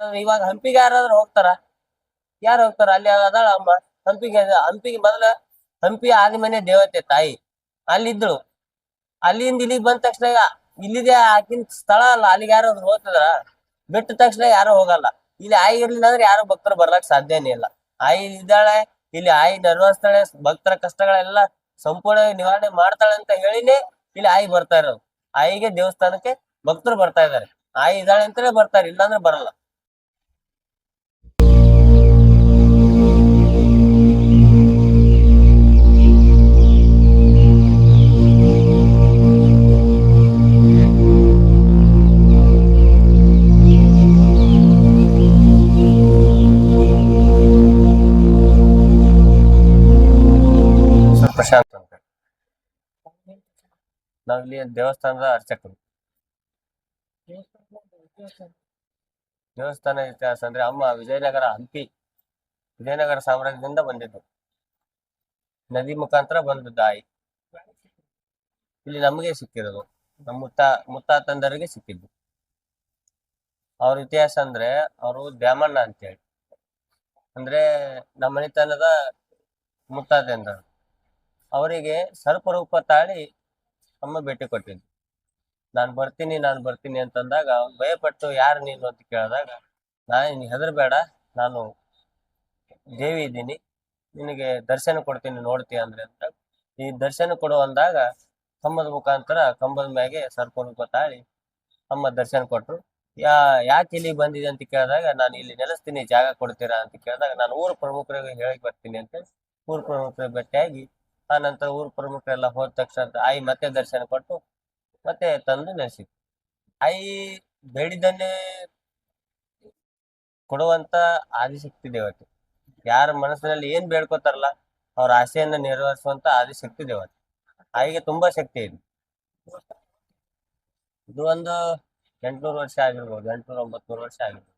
ಇವಾಗ ಹಂಪಿಗೆ ಯಾರಾದ್ರೂ ಹೋಗ್ತಾರ? ಯಾರು ಹೋಗ್ತಾರ? ಅಲ್ಲಿ ಅದಾಳ ಅಮ್ಮ. ಹಂಪಿಗೆ ಹಂಪಿಗೆ ಮೊದಲ ಹಂಪಿ ಆದ್ಮೇಲೆ ದೇವತೆ ತಾಯಿ. ಅಲ್ಲಿದ್ದಳು. ಅಲ್ಲಿಂದ ಇಲ್ಲಿಗೆ ಬಂದ ತಕ್ಷಣ ಇಲ್ಲಿದೆ ಆಕಿನ ಸ್ಥಳ ಅಲ್ಲ, ಅಲ್ಲಿಗೆ ಯಾರಾದ್ರೂ ಹೋಗ್ತದ್ರ? ಬಿಟ್ಟ ತಕ್ಷಣ ಯಾರು ಹೋಗಲ್ಲ. ಇಲ್ಲಿ ಆಯಿ ಇರ್ಲಿಲ್ಲ ಅಂದ್ರೆ ಯಾರು ಭಕ್ತರು ಬರ್ಲಕ್ ಸಾಧ್ಯನೇ ಇಲ್ಲ. ಆಯಿ ಇದ್ದಾಳೆ, ಇಲ್ಲಿ ಆಯಿ ನೆರವೇರಿಸ್ತಾಳೆ, ಭಕ್ತರ ಕಷ್ಟಗಳೆಲ್ಲ ಸಂಪೂರ್ಣ ನಿವಾರಣೆ ಮಾಡ್ತಾಳೆ ಅಂತ ಹೇಳಿನೇ ಇಲ್ಲಿ ಆಯಿ ಬರ್ತಾ ಇರೋದು. ಆಯಿಗೆ ದೇವಸ್ಥಾನಕ್ಕೆ ಭಕ್ತರು ಬರ್ತಾ ಇದಾರೆ ಆಯಿ ಇದ್ದಾಳೆ ಅಂತಲೇ ಬರ್ತಾರೆ, ಇಲ್ಲಾಂದ್ರೆ ಬರಲ್ಲ. ಪ್ರಶಾಂತ್ ಅಂತ ನಾವಿಲ್ಲಿ ದೇವಸ್ಥಾನದ ಅರ್ಚಕರು. ದೇವಸ್ಥಾನ ಇತಿಹಾಸ ಅಂದ್ರೆ ಅಮ್ಮ ವಿಜಯನಗರ ಹಂಪಿ, ವಿಜಯನಗರ ಸಾಮ್ರಾಜ್ಯದಿಂದ ಬಂದಿದ್ದು. ನದಿ ಮುಖಾಂತರ ಬಂದು ದಾಯಿ ಇಲ್ಲಿ ನಮಗೆ ಸಿಕ್ಕಿರೋದು. ನಮ್ಮ ಮುತ್ತ, ಮುತ್ತಾತಂದರಿಗೆ ಸಿಕ್ಕಿದ್ದು. ಅವ್ರ ಇತಿಹಾಸ ಅಂದ್ರೆ ಅವರು ದ್ಯಾಮಣ್ಣ ಅಂತೇಳಿ. ಅಂದ್ರೆ ನಮ್ಮ ಮನೆತನದ ಮುತ್ತಾತಂದ್ರ ಅವರಿಗೆ ಸರ್ಪರೂಪ ತಾಳಿ ಅಮ್ಮ ಭೇಟಿ ಕೊಟ್ಟಿದ್ದು. ನಾನು ಬರ್ತೀನಿ ನಾನು ಬರ್ತೀನಿ ಅಂತಂದಾಗ ಭಯಪಟ್ಟು ಯಾರು ನೀನು ಅಂತ ಕೇಳಿದಾಗ ನಾನು ಹೆದರ್ಬೇಡ, ನಾನು ದೇವಿ ಇದ್ದೀನಿ, ನಿನಗೆ ದರ್ಶನ ಕೊಡ್ತೀನಿ ನೋಡ್ತೀಯ ಅಂದ್ರೆ ಅಂತ. ಈ ದರ್ಶನ ಕೊಡು ಅಂದಾಗ ಕಂಬದ ಮುಖಾಂತರ ಕಂಬದ ಮ್ಯಾಗೆ ಸರ್ಪರೂಪ ತಾಳಿ ಅಮ್ಮ ದರ್ಶನ ಕೊಟ್ರು. ಯಾ, ಯಾಕೆ ಇಲ್ಲಿ ಬಂದಿದೆ ಅಂತ ಕೇಳಿದಾಗ, ನಾನು ಇಲ್ಲಿ ನೆಲೆಸ್ತೀನಿ, ಜಾಗ ಕೊಡ್ತೀರಾ ಅಂತ ಕೇಳಿದಾಗ, ನಾನು ಊರ ಪ್ರಮುಖರಿಗೆ ಹೇಳಿ ಬರ್ತೀನಿ ಅಂತ. ಊರ ಪ್ರಮುಖರಿಗೆ ಭೇಟಿಯಾಗಿ ಆ ನಂತರ ಊರ್ ಪ್ರಮುಖರೆಲ್ಲ ಹೋದ ತಕ್ಷಣ ಆಯಿ ಮತ್ತೆ ದರ್ಶನ ಕೊಟ್ಟು ಮತ್ತೆ ತಂದು ನೆಲೆಸಿತು ಆಯಿ ಬೇಡಿದನ್ನೇ ಕೊಡುವಂತ ಆದಿಶಕ್ತಿ ದೇವತೆ. ಯಾರ ಮನಸ್ಸಿನಲ್ಲಿ ಏನ್ ಬೇಡ್ಕೋತಾರಲ್ಲ ಅವ್ರ ಆಸೆಯನ್ನ ನೆರವೇರಿಸುವಂತ ಆದಿಶಕ್ತಿ ದೇವತೆ. ಆಯಿಗೆ ತುಂಬಾ ಶಕ್ತಿ ಇದೆ. ಇದು ಒಂದು ಎಂಟ್ನೂರು ವರ್ಷ ಆಗಿರ್ಬೋದು, ಎಂಟ್ನೂರ ಒಂಬತ್ನೂರು ವರ್ಷ ಆಗಿರ್ಬೋದು.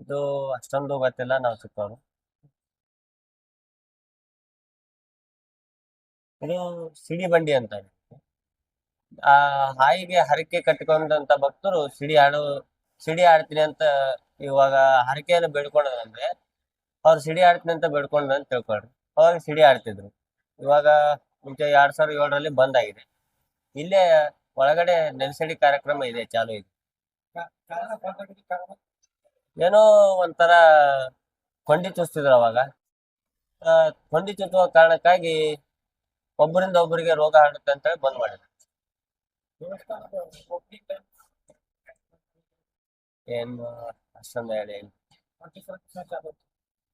ಇದು ಅಷ್ಟೊಂದು ಗೊತ್ತಿಲ್ಲ, ನಾವು ಚಿಕ್ಕವರು. ಇದು ಸಿಡಿ ಬಂಡಿ ಅಂತ ಆ ಹಾಯಿಗೆ ಹರಕೆ ಕಟ್ಟಿಕೊಂಡಂತ ಭಕ್ತರು ಸಿಡಿ ಆಡು, ಸಿಡಿ ಆಡ್ತೀನಿ ಅಂತ ಇವಾಗ ಹರಕೆಯನ್ನು ಬೇಡ್ಕೊಂಡ್ರಂದ್ರೆ ಅವ್ರು ಸಿಡಿ ಆಡ್ತೀನಿ ಅಂತ ಬೇಡ್ಕೊಂಡ್ರು ಅಂತ ತಿಳ್ಕೊಳ್ರಿ ಅವಾಗ ಸಿಡಿ ಆಡ್ತಿದ್ರು. ಇವಾಗ ಮುಂಚೆ ಎರಡ್ ಸಾವಿರದ ಏಳರಲ್ಲಿ ಬಂದ್ ಆಗಿದೆ. ಇಲ್ಲೇ ಒಳಗಡೆ ನೆಲ್ಸಿಡಿ ಕಾರ್ಯಕ್ರಮ ಇದೆ, ಚಾಲು ಇದೆ. ಏನೋ ಒಂಥರ ಕೊಂಡಿ ಚುಚ್ತಿದ್ರು ಅವಾಗ. ಕೊಂಡಿ ಚುಚ್ಚುವ ಕಾರಣಕ್ಕಾಗಿ ಒಬ್ಬರಿಂದ ಒಬ್ಬರಿಗೆ ರೋಗ ಹರಡುತ್ತೆ ಅಂತ ಹೇಳಿ ಬಂದ್ ಮಾಡಿದ್ರು. ಏನು, ಅಷ್ಟೊಂದು ಹೇಳಿ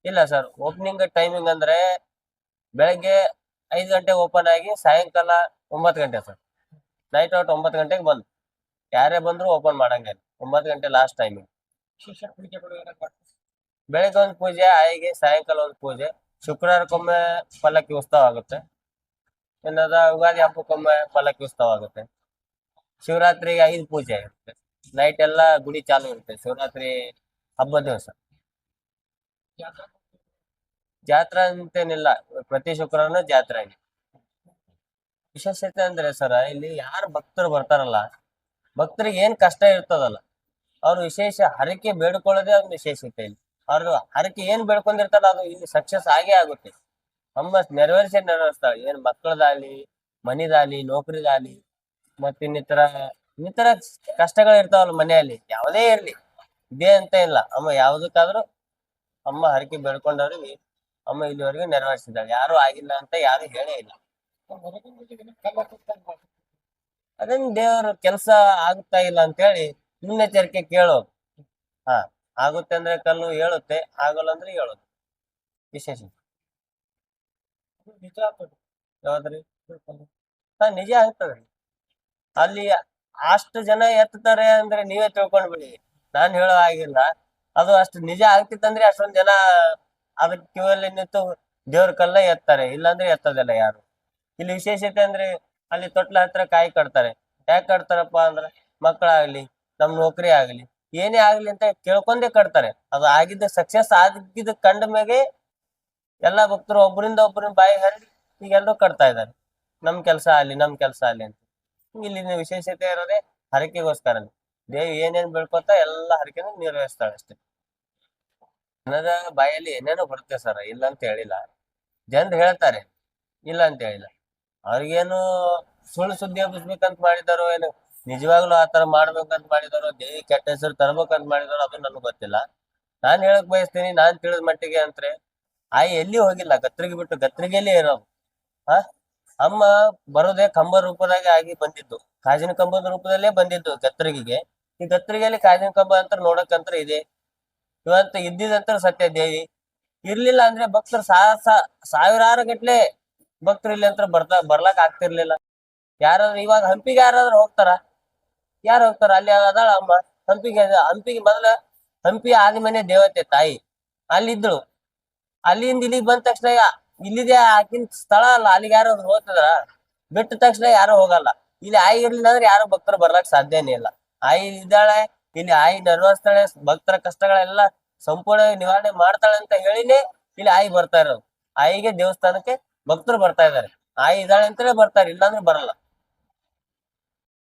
ಇಲ್ಲ. ಸರ್ ಓಪನಿಂಗ್ ಟೈಮಿಂಗ್ ಅಂದ್ರೆ ಬೆಳಗ್ಗೆ ಐದು ಗಂಟೆ ಓಪನ್ ಆಗಿ ಸಾಯಂಕಾಲ ಒಂಬತ್ತು ಗಂಟೆ ಸರ್. ನೈಟ್ ಔಟ್ ಒಂಬತ್ತು ಗಂಟೆಗೆ ಬಂದು. ಯಾರೇ ಬಂದ್ರು ಓಪನ್ ಮಾಡಂಗಿಲ್ಲ ಒಂಬತ್ತು ಗಂಟೆ ಲಾಸ್ಟ್ ಟೈಮಿಂಗ್ ಬೆಳಗ್ಗೆ ಒಂದು ಪೂಜೆ, ಆಯಿಗೆ ಸಾಯಂಕಾಲ ಒಂದು ಪೂಜೆ. ಶುಕ್ರವಾರಕ್ಕೊಮ್ಮೆ ಪಲ್ಲಕ್ಕಿ ಉತ್ಸವ ಆಗುತ್ತೆ. ಇನ್ನದ ಯುಗಾದಿ ಹಬ್ಬಕ್ಕೊಮ್ಮೆ ಪಲ್ಲಕ್ಕಿ ಉತ್ಸವ ಆಗುತ್ತೆ ಶಿವರಾತ್ರಿಗೆ ಐದು ಪೂಜೆ ಇರುತ್ತೆ. ನೈಟ್ ಎಲ್ಲ ಗುಡಿ ಚಾಲು ಇರುತ್ತೆ. ಶಿವರಾತ್ರಿ ಹಬ್ಬ ದಿವಸ. ಜಾತ್ರಾ ಅಂತೇನಿಲ್ಲ. ಪ್ರತಿ ಶುಕ್ರವಾರ ಜಾತ್ರೆ ವಿಶೇಷತೆ ಅಂದ್ರೆ ಸರ, ಇಲ್ಲಿ ಯಾರು ಭಕ್ತರು ಬರ್ತಾರಲ್ಲ, ಭಕ್ತರಿಗೆ ಏನ್ ಕಷ್ಟ ಇರ್ತದಲ್ಲ, ಅವ್ರು ವಿಶೇಷ ಹರಕೆ ಬೇಡ್ಕೊಳ್ಳೋದೇ ಅದು ವಿಶೇಷತೆ ಇಲ್ಲಿ. ಅವ್ರು ಹರಕೆ ಏನ್ ಬೇಡ್ಕೊಂಡಿರ್ತಾರ ಅದು ಇಲ್ಲಿ ಸಕ್ಸಸ್ ಆಗೇ ಆಗುತ್ತೆ. ಅಮ್ಮ ನೆರವೇರಿಸಿ ನೆರವೇರಿಸ್ತಾಳ. ಏನ್ ಮಕ್ಕಳದಾಗ್ಲಿ, ಮನಿದಾಗ್ಲಿ, ನೌಕರಿದಾಗ್ಲಿ, ಮತ್ತ ಇನ್ನಿತರ ಇನ್ನಿತರ ಕಷ್ಟಗಳು ಇರ್ತಾವಲ್ಲ ಮನೆಯಲ್ಲಿ. ಯಾವುದೇ ಇರ್ಲಿ, ಇದೇ ಅಂತ ಇಲ್ಲ. ಅಮ್ಮ ಯಾವ್ದಕ್ಕಾದ್ರೂ ಅಮ್ಮ ಹರಕೆ ಬೆಳ್ಕೊಂಡವ್ರಿಗೆ ಅಮ್ಮ ಇಲ್ಲಿವರೆಗೆ ನೆರವೇರಿಸಿದ್ದಾಳೆ. ಯಾರು ಆಗಿಲ್ಲ ಅಂತ ಯಾರು ಹೇಳೇ ಇಲ್ಲ. ಅದೇನ್ ದೇವ್ರ ಕೆಲಸ ಆಗುತ್ತಾ ಇಲ್ಲ ಅಂತ ಹೇಳಿ ಮುನ್ನೆಚ್ಚರಿಕೆ ಕೇಳೋದು ಹಾ, ಆಗುತ್ತೆ ಅಂದ್ರೆ ಕಲ್ಲು ಹೇಳುತ್ತೆ ಆಗಲ್ಲ ಅಂದ್ರೆ ಹೇಳೋದು ವಿಶೇಷ. ಯಾವ್ದ್ರಿ ಹಾ, ನಿಜ ಆಗ್ತದ್ರಿ ಅಲ್ಲಿ ಅಷ್ಟು ಜನ ಎತ್ತಾರೆ ಅಂದ್ರೆ ನೀವೇ ತಿಳ್ಕೊಂಡ್ ಬಿಡಿ ನಾನ್ ಹೇಳೋ ಆಗಿಲ್ಲ ಅದು ಅಷ್ಟು ನಿಜ ಆಗ್ತಿತ್ತಂದ್ರೆ ಅಷ್ಟೊಂದ್ ಜನ ಅದಕ್ಕೆ ಕ್ಯೂ ಅಲ್ಲಿ ನಿಂತು ದೇವ್ರ ಕಲ್ಲ ಎತ್ತಾರೆ. ಇಲ್ಲಾಂದ್ರೆ ಎತ್ತದಿಲ್ಲ ಯಾರು. ಇಲ್ಲಿ ವಿಶೇಷತೆ ಅಂದ್ರೆ ಅಲ್ಲಿ ತೊಟ್ಲ ಹತ್ರ ಕಾಯಿ ಕಟ್ತಾರೆ. ಯಾಕೆ ಕಟ್ತಾರಪ್ಪ ಅಂದ್ರೆ ಮಕ್ಕಳಾಗ್ಲಿ, ನಮ್ ನೌಕರಿ ಆಗ್ಲಿ, ಏನೇ ಆಗ್ಲಿ ಅಂತ ಕೇಳ್ಕೊಂಡೇ ಕಟ್ತಾರೆ. ಅದು ಆಗಿದ್ದ ಸಕ್ಸಸ್ ಆಗಿದ್ದ ಕಂಡ ಮ್ಯಾಗೆ ಎಲ್ಲಾ ಭಕ್ತರು ಒಬ್ಬರಿಂದ ಒಬ್ಬರಿಂದ ಬಾಯಿ ಹರಡಿ ಈಗ ಎಲ್ಲರೂ ಕಟ್ತಾ ಇದ್ದಾರೆ. ನಮ್ ಕೆಲಸ ಅಲ್ಲಿ, ನಮ್ ಕೆಲಸ ಅಲ್ಲಿ ಅಂತ. ಇಲ್ಲಿನ ವಿಶೇಷತೆ ಇರೋದೇ ಹರಕೆಗೋಸ್ಕರ ದೇವಿ ಏನೇನ್ ಬೆಳ್ಕೊತಾ ಎಲ್ಲ ಹರಕೆನ ನಿರ್ವಹಿಸ್ತಾಳೆ ಅಷ್ಟೇ. ಜನರ ಬಾಯಲ್ಲಿ ಏನೇನೋ ಬರುತ್ತೆ ಸರ್ ಇಲ್ಲ ಅಂತ ಹೇಳಿಲ್ಲ. ಜನರು ಹೇಳ್ತಾರೆ, ಇಲ್ಲ ಅಂತ ಹೇಳಿಲ್ಲ. ಅವ್ರಿಗೇನು ಸುಳ್ಳು ಸುದ್ದಿ ಹಬ್ಬಿಸ್ಬೇಕಂತ ಮಾಡಿದಾರೋ ಏನು? ನಿಜವಾಗ್ಲೂ ಆತರ ಮಾಡ್ಬೇಕಂತ ಮಾಡಿದಾರೋ ದೇವಿ ಕೆಟ್ಟ ಹೆಸರು ತರ್ಬೇಕಂತ ಮಾಡಿದಾರೋ ಅದು ನನಗೆ ಗೊತ್ತಿಲ್ಲ. ನಾನ್ ಹೇಳಕ್ ಬಯಸ್ತೀನಿ, ನಾನ್ ತಿಳಿದ ಮಟ್ಟಿಗೆ ಅಂದ್ರೆ ಆಯಿ ಎಲ್ಲಿ ಹೋಗಿಲ್ಲ, ಗತ್ರಿಗೆ ಬಿಟ್ಟು ಗತ್ರಿಗೆಲ್ಲೇ ಇರೋದು ಹ? ಅಮ್ಮ ಬರೋದೇ ಕಂಬ ರೂಪದಾಗ ಆಗಿ ಬಂದಿದ್ದು. ಕಾಜಿನ ಕಂಬದ ರೂಪದಲ್ಲೇ ಬಂದಿದ್ದು ಗತ್ರಿಗೆ ಈ ಗತ್ರಿಗೆಯಲ್ಲಿ ಕಾಜಿನ ಕಂಬ ಅಂತ ನೋಡಕ್ಕಂತ್ರ ಇದೆ. ಇವಂತ ಇದ್ದಿದಂತ ಸತ್ಯ ದೇವಿ. ಇರ್ಲಿಲ್ಲ ಅಂದ್ರೆ ಭಕ್ತರು ಸಾವಿರಾರು ಗಟ್ಲೆ ಭಕ್ತರು ಇಲ್ಲಿ ಅಂತ ಬರ್ತಾ, ಬರ್ಲಾಕ್ ಆಗ್ತಿರ್ಲಿಲ್ಲ. ಯಾರಾದ್ರೂ ಇವಾಗ ಹಂಪಿಗೆ ಯಾರಾದ್ರೂ ಹೋಗ್ತಾರ? ಯಾರು ಹೋಗ್ತಾರ? ಅಲ್ಲಿ ಅದಾಳ ಅಮ್ಮ. ಹಂಪಿಗೆ ಹಂಪಿಗೆ ಮೊದಲ ಹಂಪಿ ಆದಿಮನೆ ದೇವತೆ ತಾಯಿ. ಅಲ್ಲಿದ್ದಳು. ಅಲ್ಲಿಂದ ಇಲ್ಲಿಗೆ ಬಂದ ತಕ್ಷಣ ಇಲ್ಲಿದೆ ಆಕಿನ ಸ್ಥಳ ಅಲ್ಲ, ಅಲ್ಲಿಗೆ ಯಾರು ಹೋಗ್ತದ ಬಿಟ್ಟ ತಕ್ಷಣ ಯಾರು ಹೋಗಲ್ಲ. ಇಲ್ಲಿ ಆಯಿ ಇರ್ಲಿಲ್ಲ ಅಂದ್ರೆ ಯಾರು ಭಕ್ತರು ಬರ್ಲಕ್ ಸಾಧ್ಯನೇ ಇಲ್ಲ. ಆಯಿ ಇದ್ದಾಳೆ, ಇಲ್ಲಿ ಆಯಿ ನೆರವೇರಿಸ್ತಾಳೆ, ಭಕ್ತರ ಕಷ್ಟಗಳೆಲ್ಲ ಸಂಪೂರ್ಣ ನಿವಾರಣೆ ಮಾಡ್ತಾಳೆ ಅಂತ ಹೇಳಿನೇ ಇಲ್ಲಿ ಆಯಿ ಬರ್ತಾ ಇರೋದು. ಆಯಿಗೆ ದೇವಸ್ಥಾನಕ್ಕೆ ಭಕ್ತರು ಬರ್ತಾ ಇದಾರೆ ಆಯಿ ಇದ್ದಾಳೆ ಅಂತಲೇ ಬರ್ತಾರೆ, ಇಲ್ಲಾಂದ್ರೆ ಬರಲ್ಲ.